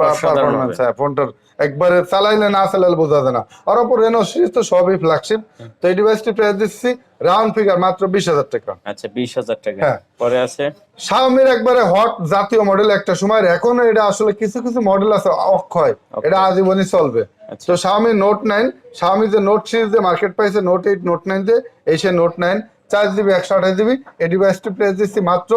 পারফরমেন্স হ্যাঁ ফোনটার একবারে চালাইলে না চালাইলে বোঝা যায় না। আর অপো রেনো সিরিজ তো সবই ফ্ল্যাগশিপ তো এই ডিভাইসটি প্রাইস দিচ্ছি রাউন্ড ফিগার মাত্র বিশ হাজার টাকা। আচ্ছা বিশ হাজার টাকা। হ্যাঁ। পরে আছে? শাওমির একবারে হট জাতীয় মডেল একটা সময় এখন এটা আসলে কিছু কিছু মডেল আছে অক্ষয়। এটা আজীবনই চলবে। আচ্ছা। তো শাওমি নোট নাইন শাওমি যে নোট সিরিজ যে মার্কেট পাইছে নোট এইট নোট নাইন যে এই সে নোট নাইন চার জিবি একশো আঠাশ জিবি এই ডিভাইসটি প্রাইস দিচ্ছি মাত্র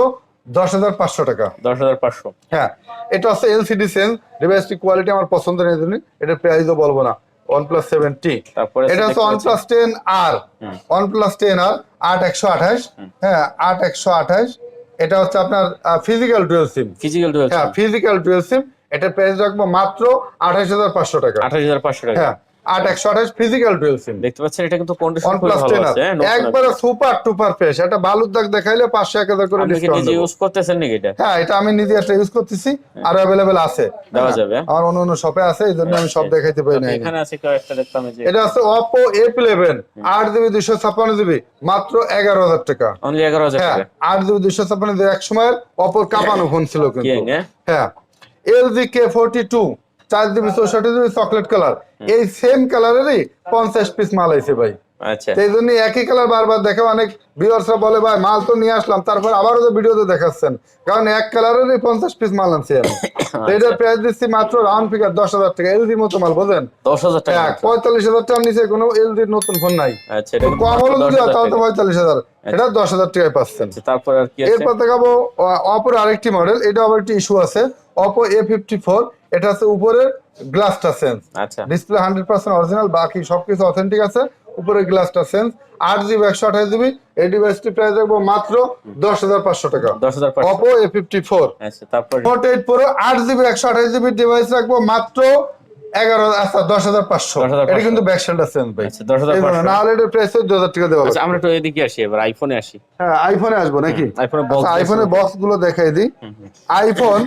দশ হাজার পাঁচশো টাকা। দশ হাজার পাঁচশো। হ্যাঁ এটা হচ্ছে এলসিডি সেন্স ডিভাইসটি কোয়ালিটি আমার পছন্দ নেই জন্য এটা প্রাইসও বলব না। ওয়ান প্লাস সেভেন টি তারপরে এটা হচ্ছে OnePlus ten R OnePlus ten R আট একশো আঠাশ। হ্যাঁ আট একশো আঠাশ। এটা হচ্ছে আপনার physical dual SIM physical dual হ্যাঁ ফিজিক্যাল ডুয়েল সিম এটার প্রাইস রাখব মাত্র আঠাশ হাজার পাঁচশো টাকা। আঠাশ হাজার পাঁচশো টাকা। হ্যাঁ আট একশো আঠাশ ফিজিক্যাল ডুয়েল সিম দেখতে পাচ্ছেন এটা কিন্তু কন্ডিশন খুবই ভালো আছে হ্যাঁ, একবারে সুপার টুপার ফ্রেশ এটা বালুর দাগ দেখাইলে পাঁচশো এক হাজার করে ডিসকাউন্ট নিজে ইউজ করতেছেন নাকি এটা? হ্যাঁ এটা আমি নিজে একটা ইউজ করতেছি আরও অ্যাভেলেবেল আছে। দেওয়া হ্যাঁ, যাবে, হ্যাঁ? আমার অন্য অন্য শপে আছে এই জন্য আমি সব দেখাইতে পারি না এখানে আছে কয়েকটা দেখতাম যে এটা আছে অপো এফ ইলেভেন আট জিবি দুইশো ছাপ্পান্ন জিবি মাত্র এগারো হাজার টাকা। অনলি হ্যাঁ এক সময় অপর কাপানো ফোন ছিল কিন্তু। হ্যাঁ? হ্যাঁ চার জিবি চৌষট্টি জিবি চকলেট কালার এই সেম কালারেরই পঞ্চাশ পিস মাল আইছে ভাই। আচ্ছা। সেই জন্য একই কালার বারবার দেখে অনেক ভিউয়ার্সরা বলে ভাই মাল তো নিয়ে আসলাম তারপর আবারও তো ভিডিওতে দেখাচ্ছেন। কারণ এক কালারেরই পঞ্চাশ পিস মাল আনছি আমি। এটার প্রাইস দিচ্ছি মাত্র রাউন্ড ফিগার দশ হাজার টাকা এলজি মতো মাল বোঝেন দশ হাজার টাকা। হ্যাঁ পঁয়তাল্লিশ হাজার টাকার নিচে কোনো এলজির নতুন ফোন নাই। আচ্ছা কম হলো যদি তাও তো পঁয়তাল্লিশ হাজার এটা দশ হাজার টাকায় পাচ্ছেন। আচ্ছা, তারপর আর কি আছে? এরপর দেখাবো অপর আরেকটি মডেল এটা আবার একটি ইস্যু আছে। অপো এ ফিফটি ফোর এটা আছে উপরের গ্লাসটা সেন্স আচ্ছা। ডিসপ্লে হান্ড্রেড পার্সেন্ট অরিজিনাল বাকি সবকিছু অথেন্টিক আছে উপরে গ্লাসটা সেন্স আট জিবি একশো আঠাশ জিবি এই ডিভাইসটি প্রাইস রাখব মাত্র দশ হাজার পাঁচশো টাকা। অপো এ ফিফটি ফোর আচ্ছা ফোর্ট এইট প্রো আট জিবি একশো আঠাশ জিবি ডিভাইস রাখব মাত্র এগারো আচ্ছা দশ হাজার পাঁচশো। এটা কিন্তু সেন্স ভাই। আচ্ছা, 10,500 এই ধরনের, না হলে এটা প্রাইস দু হাজার টাকা দেওয়া আচ্ছা লাগবে। আমরা একটু এদিকে আসি এবার আইফোনে আসি। হ্যাঁ আইফোনে আসব নাকি? আইফোনে box আচ্ছা, আইফোনের বক্সগুলো দেখাই দিই। আইফোন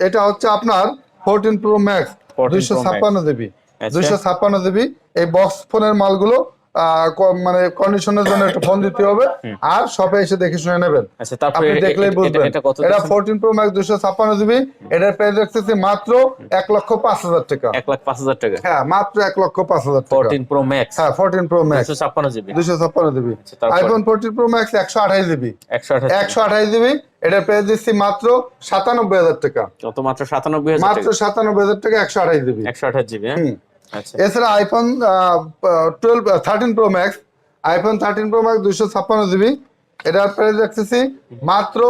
এটা হচ্ছে আপনার ফোরটিন প্রো ম্যাক্স 14 দুইশো। ছাপ্পান্ন জিবি আচ্ছা। দুইশো ছাপ্পান্ন জিবি এই বক্স ফোনের মালগুলো মানে কন্ডিশনের জন্য একটা ফোন দিতে হবে। আর শপে এসে দেখে শুনে নেবেন। আচ্ছা আপনি দেখলেই বুঝবেন। এটা? ফোরটিন প্রো ম্যাক্স দুইশো ছাপ্পান্ন জিবি এটার প্রাইস রাখতেছি মাত্র এক লক্ষ পাঁচ হাজার টাকা। এক লাখ পাঁচ হাজার টাকা? হ্যাঁ মাত্র এক লক্ষ পাঁচ হাজার টাকা। ফোরটিন প্রো ম্যাক্স হ্যাঁ ফোরটিন প্রো ম্যাক্স একশো ছাপ্পান্ন জিবি দুইশো ছাপ্পান্ন GB iPhone fourteen pro max একশো আঠাশ জিবি একশো আঠাশ জিবি এটার প্রাইস দিচ্ছি মাত্র সাতানব্বই হাজার টাকা। কত মাত্র সাতানব্বই হাজার মাত্র টাকা? সাতানব্বই হাজার টাকা একশো আঠাশ জিবি একশো আঠাশ জিবি হ্যাঁ? হুম। এছাড়া iPhone twelve thirteen pro max iPhone thirteen pro max দুইশো ছাপ্পান্ন জিবি। এটার প্রাইস রাখতেছি মাত্র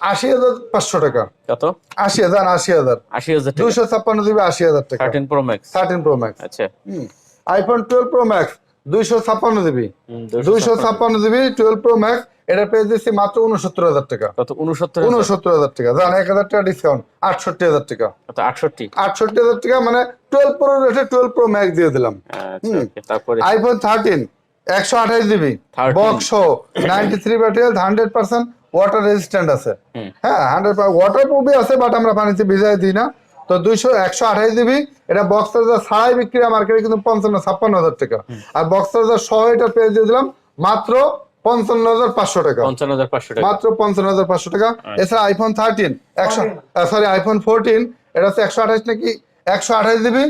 আশি হাজার পাঁচশো টাকা। কত? আশি হাজার আশি হাজার। আশি হাজার দুইশো ছাপ্পান্ন জিবি আশি হাজার টাকা। Thirteen pro max thirteen pro max আচ্ছা। আইফোন টুয়েলভ প্রো ম্যাক্স দুইশো ছাপ্পান্ন জিবি। দুইশো ছাপ্পান্ন। জিবি টুয়েলভ প্রো ম্যাক্স এটার প্রাইস দিচ্ছি মাত্র উনসত্তর হাজার টাকা। উনসত্তর হাজার। টাকা। জান এক হাজার টাকা ডিসকাউন্ট আটষট্টি হাজার টাকা। আটষট্টি। আটষট্টি হাজার টাকা মানে টুয়েলভ প্রো রেটে টুয়েলভ প্রো ম্যাক্স দিয়ে দিলাম। আচ্ছা আইফোন থার্টিন একশো আঠাশ GB. Box ninety three battery hundred percent water resistant আছে। হ্যাঁ হান্ড্রেড ওয়াটার প্রুফই আছে বাট আমরা পানিতে ভিজাই দিই না। তো দুইশো একশো আঠাশ জিবি এটা বক্স চার্জার ছাড়াই বিক্রি মার্কেটে কিন্তু পঞ্চান্ন ছাপ্পান্ন হাজার টাকা। আর বক্স চার্জার সহ এটা পেয়ে দিয়ে দিলাম মাত্র পঞ্চান্ন হাজার পাঁচশো টাকা। পঞ্চান্ন হাজার পাঁচশো টাকা। মাত্র পঞ্চান্ন হাজার পাঁচশো টাকা। এছাড়া আইফোন থার্টিন একশো সরি আইফোন ফোরটিন এটা হচ্ছে একশো আঠাশ নাকি একশো আঠাশ GB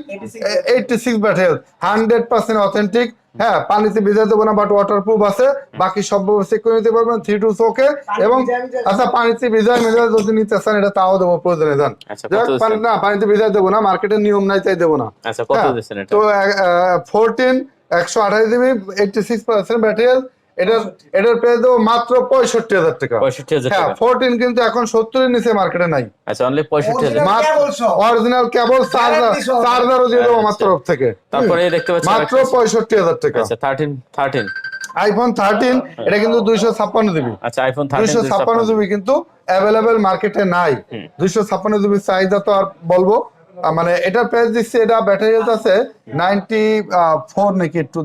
eighty six battery hundred percent authentic হ্যাঁ পানিতে ভিজে দেবো না বাট ওয়াটার প্রুফ আছে। বাকি সব চেক করে নিতে পারবেন থ্রি টু ওকে এবং আচ্ছা পানিতে ভিজায় মিজায় যদি নিতে চান এটা তাও দেবো প্রয়োজনে যান। আচ্ছা? পানি- না পানিতে ভিজায় দেবো না মার্কেটের নিয়ম নাই তাই দেবো না। আচ্ছা কত হ্যাঁ, তো ফোরটিন একশো আঠাশ GB eighty six percent battery এটার এটার পেয়ে দেবো মাত্র পঁয়ষট্টি হাজার টাকা। পঁয়ষট্টি হাজার হ্যাঁ টাকা। ফোরটিন কিন্তু এখন সত্তরের নিচে মার্কেটে নাই। আচ্ছা অনলি পঁয়ষট্টি হাজার। অরিজিনাল কেবল চার্জার চার্জারও দিয়ে দেবো আমার তরফ থেকে। তারপরে দেখতে পাচ্ছি মাত্র পঁয়ষট্টি হাজার টাকা। আচ্ছা থার্টিন থার্টিন আইফোন থার্টিন এটা কিন্তু দুইশো ছাপ্পান্ন জিবি। আচ্ছা আইফোন দুইশো ছাপ্পান্ন জিবি কিন্তু অ্যাভেলেবেল মার্কেটে নাই। দুইশো ছাপ্পান্ন জিবি চাহিদা তো আর বলব। মানে এটার প্রাইস দিচ্ছে এটা ব্যাটারি হেলথ আছে নাইনটি ফোর নাকি একটু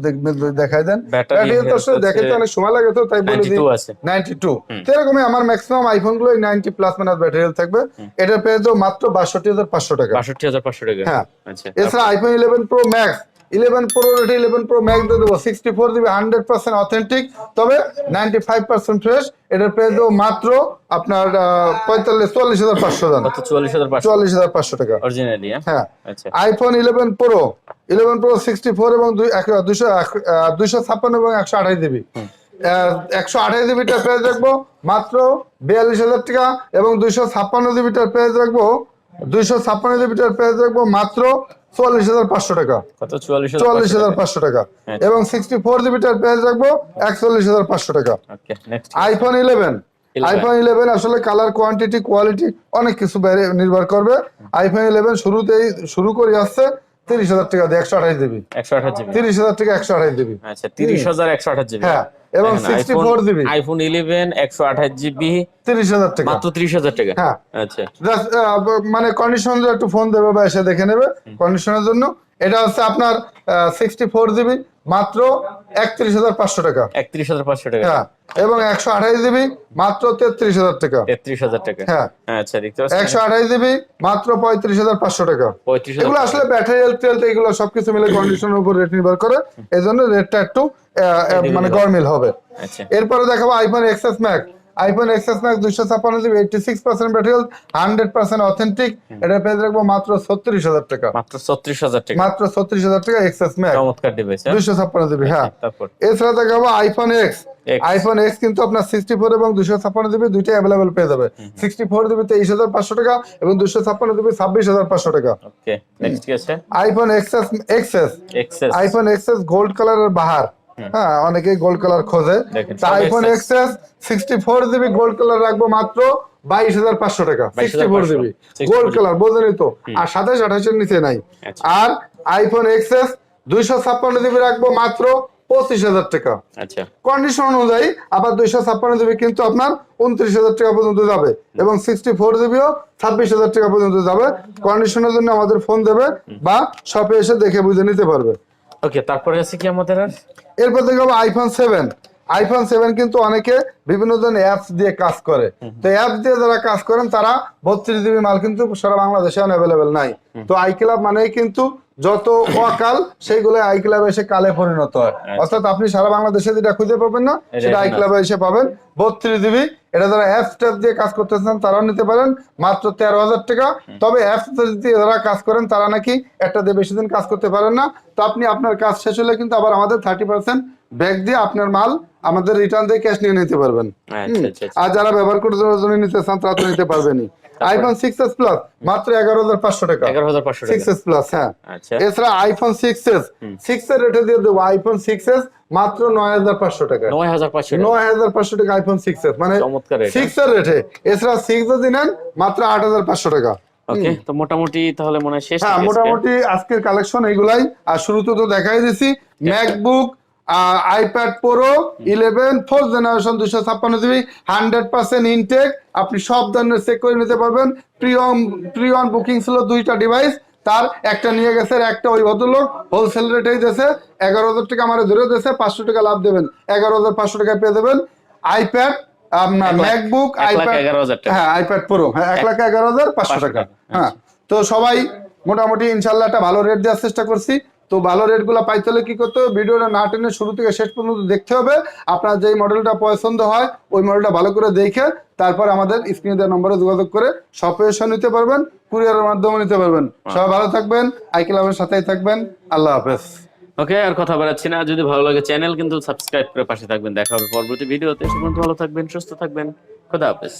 দেখাই দেন। ব্যাটারি হেলথ আছে আসলে তো অনেক সময় লাগে তো তাই বলে 92 দিই। নাইনটি টু সেরকমই আমার ম্যাক্সিমাম আইফোনগুলো নাইনটি প্লাস মানে ব্যাটারি হেলথ থাকবে। এটার প্রাইস তো মাত্র বাষট্টি হাজার পাঁচশো টাকা। বাষট্টি হাজার পাঁচশো টাকা। হ্যাঁ। আচ্ছা। এছাড়া iPhone eleven pro max eleven pro রেটে ইলেভেন প্রো ম্যাক্স দিয়ে দেবো। Sixty four GB hundred percent authentic তবে নাইনটি ফাইভ পার্সেন্ট ফ্রেশ এটার প্রাইস দেবো মাত্র আপনার পঁয়তাল্লিশ চল্লিশ হাজার পাঁচশো কত চুয়াল্লিশ হাজার পাঁচশো। হাজার পাঁচশো টাকা। অরিজিনালি হ্যাঁ। IPhone eleven pro eleven pro sixty four এবং দুইশো দুইশো ছাপ্পান্ন এবং একশো আঠাশ জিবি একশো আঠাশ জিবিটার প্রাইস রাখব মাত্র বিয়াল্লিশ হাজার টাকা এবং দুইশো ছাপ্পান্ন জিবিটার প্রাইস রাখব দুইশো ছাপ্পান্ন জিবিটার প্রাইস রাখব মাত্র চুয়াল্লিশ হাজার পাঁচশো টাকা। চুয়াল্লিশ হাজার পাঁচশো টাকা। আচ্ছা। এবং সিক্সটি ফোর জিবিটার প্রাইস রাখব একচল্লিশ হাজার পাঁচশো টাকা। আইফোন ইলেভেন আইফোন ইলেভেন আসলে কালার কোয়ান্টিটি কোয়ালিটি অনেক কিছু বাইরে নির্ভর করবে। আইফোন ইলেভেন শুরুতেই শুরু করে আসছে তিরিশ হাজার টাকা দিয়ে একশো আঠাশ জিবি। একশো আঠাশ তিরিশ হাজার টাকা একশো আঠাশ জিবি। আচ্ছা তিরিশ হাজার একশো আঠাশ হ্যাঁ এবং sixty four GB iPhone eleven একশো আঠাশ জিবি তিরিশ হাজার টাকা। মাত্র ত্রিশ হাজার টাকা। হ্যাঁ। আচ্ছা। মানে কন্ডিশন একটু ফোন দেবে বা এসে দেখে নেবে। কন্ডিশনের জন্য এটা হচ্ছে আপনার সিক্সটি ফোর জিবি মাত্র একত্রিশ হাজার পাঁচশো টাকা। একত্রিশ হাজার পাঁচশো টাকা। হ্যাঁ এবং একশো আঠাইশ জিবি মাত্র তেত্রিশ হাজার টাকা। তেত্রিশ হাজার টাকা। হ্যাঁ। আচ্ছা দেখতে পাচ্ছেন। একশো আঠাইশ জিবি মাত্র পঁয়ত্রিশ হাজার পাঁচশো টাকা। এগুলো আসলে ব্যাটারি হেলথ এগুলো সবকিছু মিলে কন্ডিশনের উপর রেট নির্ভর করে। এই জন্য রেটটা একটু মানে গরমিল হবে। আচ্ছা। এরপরে দেখাবো iPhone XS Max iPhone XS Max দুইশো ছাপ্পান্ন GB eighty six percent battery health hundred percent authentic এটা পেয়ে রাখব মাত্র ছত্রিশ হাজার টাকা। মাত্র ছত্রিশ হাজার টাকা। মাত্র ছত্রিশ হাজার টাকা এক্সএস ম্যাক্স চমৎকার ডিভাইস দুইশো ছাপ্পান্ন জিবি হ্যাঁ। তারপর? এছাড়া দেখাবো iPhone X X। IPhone X কিন্তু আপনার সিক্সটি ফোর এবং দুশো ছাপ্পান্ন জিবি দুইটাই অ্যাভেলেবেল পেয়ে যাবে। সিক্সটি ফোর জিবি তেইশ হাজার পাঁচশো টাকা এবং দুশো ছাপ্পান্ন জিবি ছাব্বিশ হাজার পাঁচশো টাকা। ওকে নেক্সট কি আছে? IPhone XS XS iPhone XS gold কালারের বাহার। হ্যাঁ। অনেকেই গোল্ড কালার খোঁজে। IPhone XS sixty four GB gold colour রাখব মাত্র বাইশ হাজার পাঁচশো টাকা sixty four GB gold colour বোঝেনি তো। আর সাতাশ আঠাশের নিচে নাই। আচ্ছা। আর আইফোন এক্সএস দুইশো ছাপ্পান্ন জিবি রাখব মাত্র পঁচিশ হাজার টাকা। আচ্ছা। কন্ডিশন অনুযায়ী আবার দুইশো ছাপ্পান্ন জিবি কিন্তু আপনার উনত্রিশ হাজার টাকা পর্যন্ত যাবে এবং সিক্সটি ফোর জিবিও ছাব্বিশ হাজার টাকা পর্যন্ত যাবে। কন্ডিশনের জন্য আমাদের ফোন দেবে বা শপে এসে দেখে বুঝে নিতে পারবে। ওকে তারপরে আছে কি আমাদের আর? এরপর দেখব আইফোন সেভেন আইফোন সেভেন কিন্তু অনেকে বিভিন্ন ধরনের অ্যাপস দিয়ে কাজ করে। তো অ্যাপ দিয়ে যারা কাজ করেন তারা বত্রিশ জিবি মাল কিন্তু সারা বাংলাদেশে অ্যাভেলেবেল নাই। তো আই ক্লাব মানেই কিন্তু যত অকাল সেইগুলো আই ক্লাবে এসে কালে পরিণত হয়। অর্থাৎ আপনি সারা বাংলাদেশে যেটা খুঁজে পাবেন না সেটা আই ক্লাবে এসে পাবেন। বত্রিশ জিবি এটা যারা অ্যাপস ট্যাপ দিয়ে কাজ করতেছেন তারাও নিতে পারেন। মাত্র তেরো হাজার টাকা। তবে অ্যাপস দিয়ে যারা কাজ করেন তারা নাকি একটা দিয়ে বেশি দিন কাজ করতে পারেন না। তো আপনি আপনার কাজ শেষ হলে কিন্তু আবার আমাদের থার্টি পার্সেন্ট ব্যাগ দিয়ে আপনার মাল আমাদের রিটার্ন দিয়ে ক্যাশ নিয়ে নিতে পারবেন। আচ্ছা আচ্ছা আচ্ছা। আর যারা ব্যবহার করতে নিতে চান তারা তো নিতে পারবেনই। আইফোন সিক্স এস প্লাস মাত্র এগারো হাজার পাঁচশো টাকা। এগারো হাজার পাঁচশো সিক্স টাকা। এস প্লাস হ্যাঁ। আচ্ছা। এছাড়া আইফোন সিক্স এস সিক্স এর রেটে দিয়ে দেবো আইফোন সিক্স এস মাত্র নয় হাজার পাঁচশো টাকা। নয় হাজার পাঁচশো টাকা। আইফোন সিক্স এস মানে চমৎকার এটা। সিক্স এর রেটে এছাড়া সিক্স যদি নেন মাত্র আট হাজার পাঁচশো টাকা। ওকে তো মোটামুটি তাহলে মনে হয় শেষ হ্যাঁ মোটামুটি আজকের কালেকশন এইগুলাই আর শুরুতে তো দেখাই দিছি MacBook iPad Pro eleven fourth generation দুশো ছাপ্পান্ন জিবি হান্ড্রেড পার্সেন্ট ইনটেক আপনি সব ধরনের চেক করে নিতে পারবেন। প্রিয়ন প্রিয়ন বুকিং ছিল দুইটা ডিভাইস তার একটা নিয়ে গেছে একটা ওই ভদ্রলোক। হোলসেল রেটেই দিয়েছে। এগারো হাজার টাকা আমার ধরে দিয়েছে পাঁচশো টাকা লাভ দেবেন। এগারো হাজার পাঁচশো টাকা পেয়ে দেবেন আইপ্যাড আপনার ম্যাকবুক আইপ্যাড। হ্যাঁ আইপ্যাড প্রো হ্যাঁ এক লাখ এগারো হাজার পাঁচশো টাকা, হ্যাঁ তো সবাই মোটামুটি ইনশাল্লাহ একটা ভালো রেট দেওয়ার চেষ্টা করছি। তো ভালো রেটগুলো পাইতে হলে কি করতে হবে? ভিডিওটা না টেনে শুরু থেকে শেষ পর্যন্ত দেখতে হবে। আপনার যেই মডেলটা পছন্দ হয় ওই মডেলটা ভালো করে দেখে তারপর আমাদের স্ক্রিনে দেওয়া নম্বরে যোগাযোগ করে শপে এসে নিতে পারবেন কুরিয়ারের মাধ্যমে নিতে পারবেন। সবাই ভালো থাকবেন আইকেলামের সাথেই থাকবেন। আল্লাহ হাফেজ। ওকে আর কথা বাড়াচ্ছি না। যদি ভালো লাগে চ্যানেল কিন্তু সাবস্ক্রাইব করে পাশে থাকবেন। দেখা হবে পরবর্তী ভিডিওতে সে ভালো থাকবেন সুস্থ থাকবেন। খোদা হাফেজ।